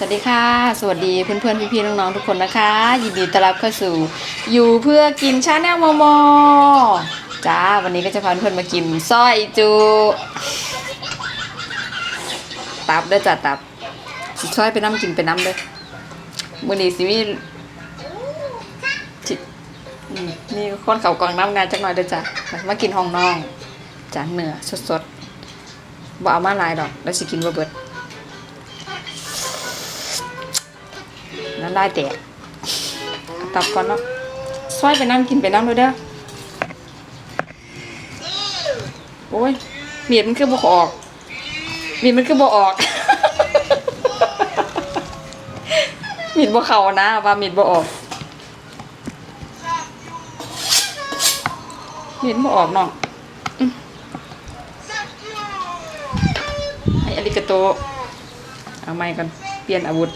สวัสดีค่ะ สวัสดีเพื่อนๆ พี่ๆ น้องๆ ทุกคนนะคะ ยินดีต้อนรับเข้าสู่ อยู่เพื่อกินชาแนลมอมจ้า วันนี้ก็จะพาเพื่อนมากินสร้อยจูตับเด้จ้าตับสิช่วยไปน้ำกินไปน้ำเด้อมื้อนี้สิมีจิอืมมีคนเขากองน้ำงานจักหน่อยเด้จ้ะมากินห้องน้องจ้าเนื้อสดๆบ่เอามาลายดอก แล้วสิกินบ่เบิด น้ำลายแตกตับก่อนเนาะซอยไปน้ำกินไปน้ำเลยเด้อโอ้ยเมียดมันคือบ่ออกเมียดมันคือบ่ออกมีดบ่เข้านะว่ามีดบ่ออกมีดบ่ออกน้องอืมให้อาริกาโตเอาไม้ก่อนเปลี่ยนอาวุธ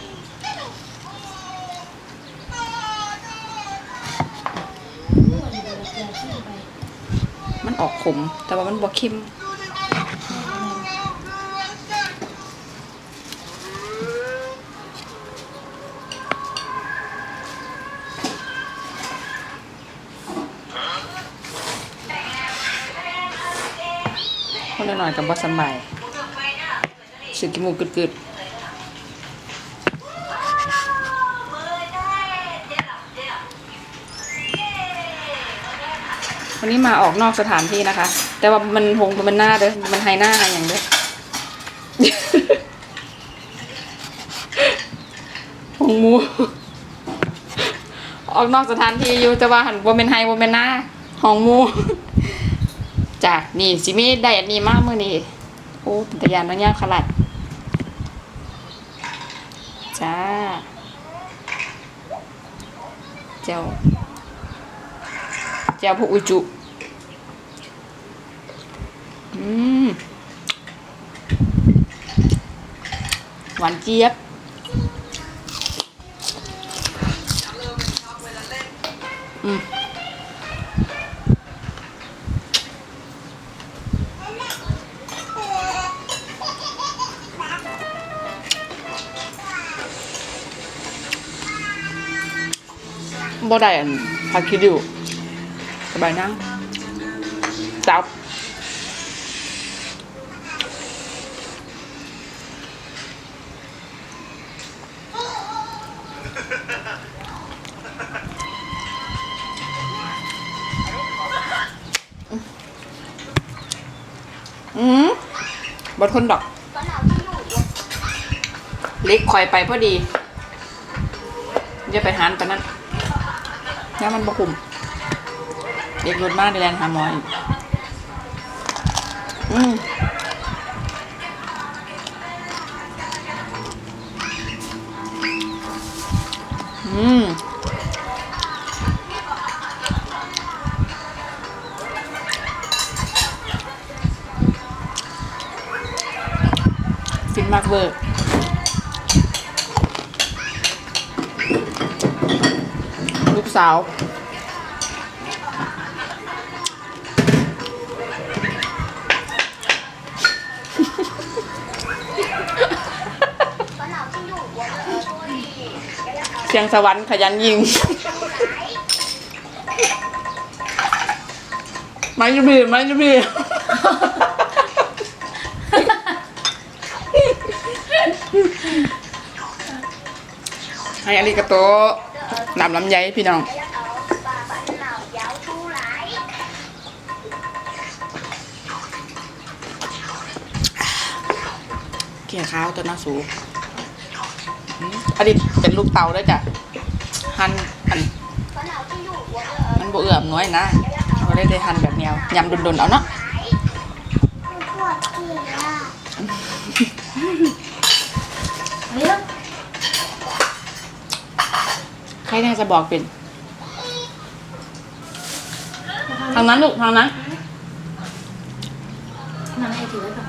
ออกขม แต่ว่ามันบ่เค็มคนละหน่อยกับบ่สำบายสึกกิมูกกึดๆ วันนี้มาออกนอกสถานที่นะคะ แต่ว่ามันหงมันหน้าเด้อมันไฮหน้าอะไรอย่างเด้อหงมู ออกนอกสถานที่อยู่แต่ว่าหันบ่เป็นไฮบ่เป็นหน้าหองมูจ้ะนี่สิมีได้อันนี้มากมื้อนี้โอ้ป็นตะยานน้องย่างขลัดจ้าเจ้า เจ้าผู้อุจุอืมหวานเจี๊ยบอืมบ่ได้อันผักคิดิว สบายนั่งจับอืมบทคนดอก เล็กคอยไปพอดีอย่าไปหันไปนั่นนี่มันบกุม เด็กรถมากในแลนหาหมออีกอืมอืมฟินมากเวอร์ลูกสาว เสียงสวรรค์ขยันยิงไม่จะบีไม่จะบีให้อาริกาโตนำลำไยพี่น้องเกี่ยข้าวตัวน่าสู อันนี้เป็นลูกเตาด้วยจ้ะหั่นอันมันบเอื่อมน้อยนะเราได้ได้หั่นแบบแนวยำดุนๆเอาเนาะใครน่าจะบอกเป็น ทางนั้นลูกทางนั้นนั่งให้ถือไว้ก่อน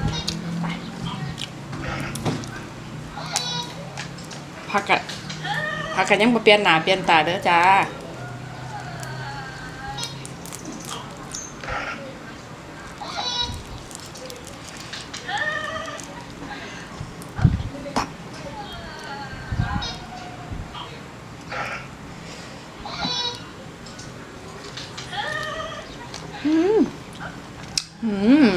พักกันพักกันยังมาเปลี่ยนหนาเปลี่ยนตาเด้อจ้าอืมอืม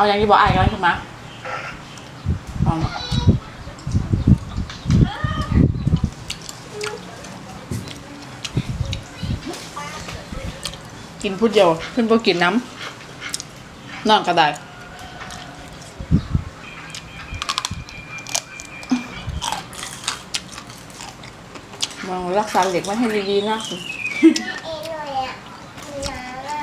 เอาอย่างที่บอกอายกันใช่ไหมกินพูดเดียวเพื่อนพวกกินน้ำนอนก็ได้มองรักษาเหล็กไว้ให้ดีๆนะ เองเลยอะน้ำอะ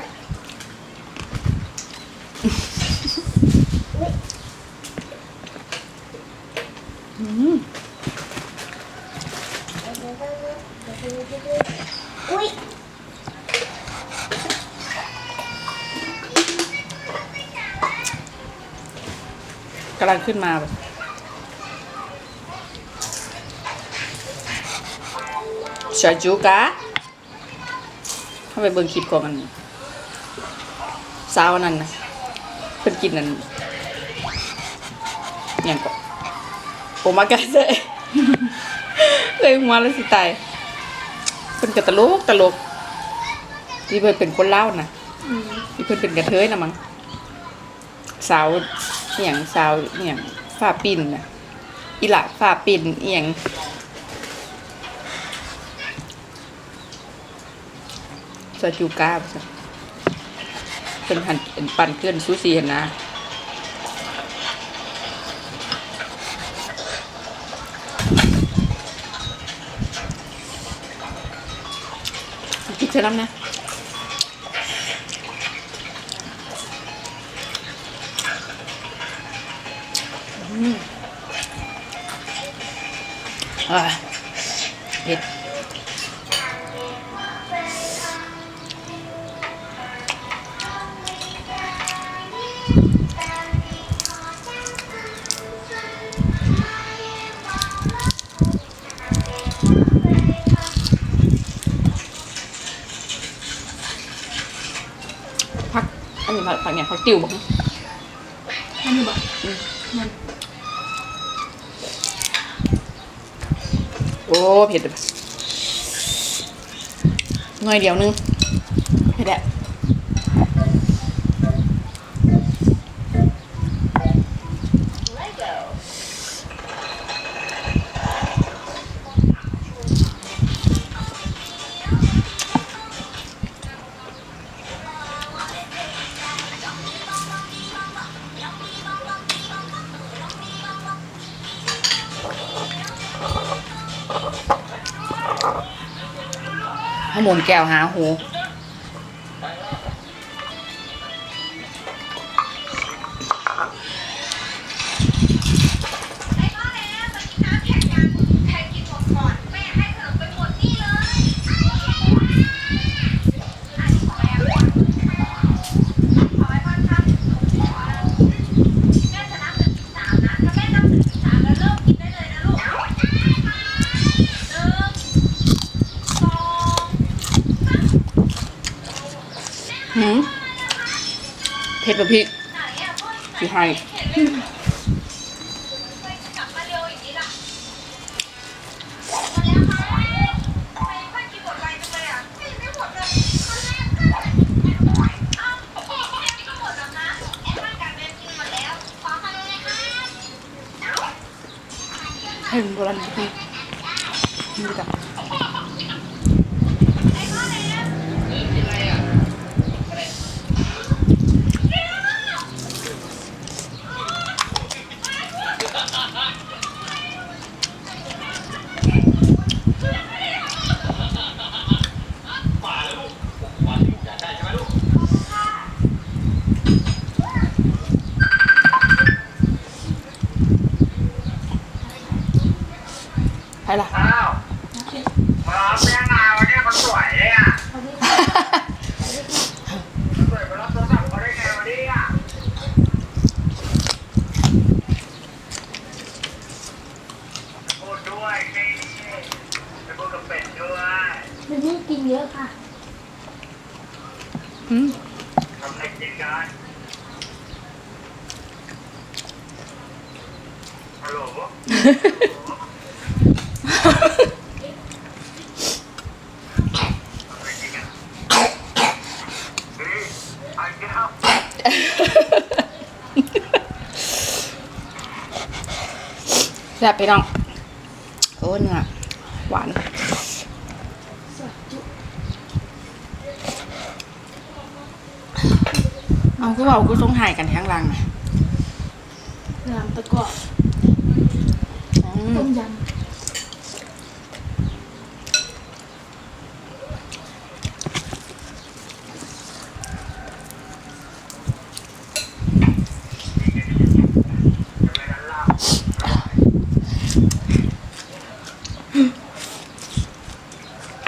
อืม อุ้ย กำลังขึ้นมาแบบชาจูกะเข้าไปเบิ่งคลิปของกันสาวนั่นนะเพิ่นกินนั่นอหย่างก็โอมากาเซ่เลยหัวแล้วสิตายเพิ่นก็ตลกตลกที่เพิ่นเป็นคนเล่าวนะที่เพิ่นเป็นกระเทยนะมั้งสาว เอหย่างสาวอหย่างฝ้าปิ่นนะอีหละฝ้าปิ่นอหย่างซาจูก้าเป็นหันเป็นปั่นเคลื่อนซูซีนนะกินเสร็จแล้วนะ พักอันนี้ผักผักเนี่ยผักติวบ้างอันนี้บอกมันโอ้เผ็ดเลยหน่อยเดียวนึงเผ็ดแหละ ให้หมุนแก้วหาหู ผ็ดแบบพริกพี่ให้ให้มันโบราณพี่นี่จ้ะ ด้วยนี่ไปพูดกับเป็ดด้วยวันนี้กินเยอะค่ะ อืมทำอะไรกินกันฮัลโหลอะฮ่าฮ่าฮ่าฮ้ยไอ้เจ้าแซ่บไปน้อง โอ้เนื้อหวานเอาคือเอากูสงหายกันทั้งรังนะน้ำตะกร้ออืต้มมย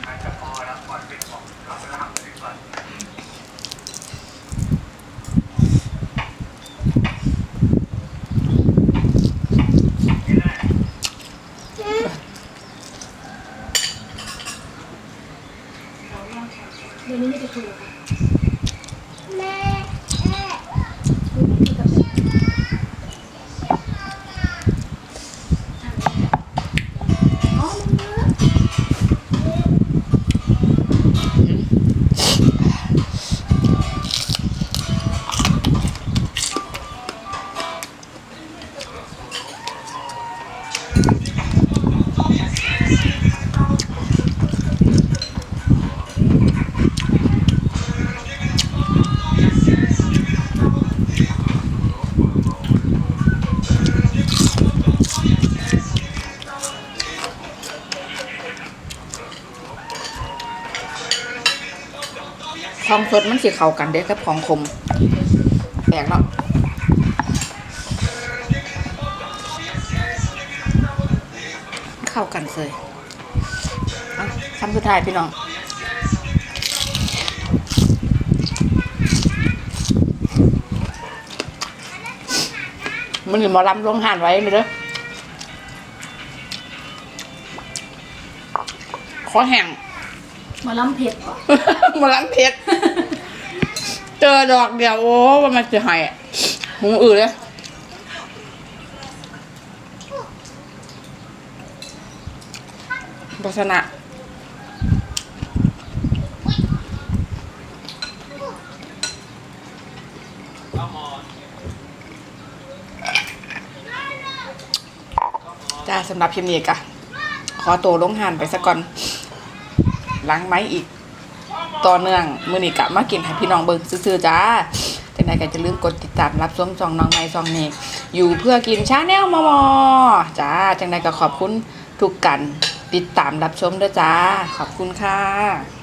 อาจจะพอแล้วก่อนเป็นของเราไปล่างกันดีกว่านี่แหละำ เดี๋ยวนี้ไม่จะถูกค่ะแม่ ของสดมันสิเข้ากันเด้กับของขมแปลกเนาะเข้ากันเลยคำสุดท้ายพี่น้องมันอยู่หมอลำลงหันไว้เลยเด้อขอแห้ง หมาล้ำเผ็ดป่ะมาล้างเพชรเจอดอกเดียวโอ้ว่ามันจะหายหูอืดเลยลักษณะจ้าสำหรับพิมพ์นี้กะ ขอตัวลงหันไปสักก่อน ล้างไม้อีกต่อเนื่องมือนี้กะมากินให้พี่น้องเบิ่งซื่อๆจ้าจังใดก็จะลืมกดติดตามรับชมซองน้องไม้ซองนี้อยู่เพื่อกินชาแนลมอมอจ้าจังใดก็ขอบคุณทุกกันติดตามรับชมด้วยจ้า ขอบคุณค่ะ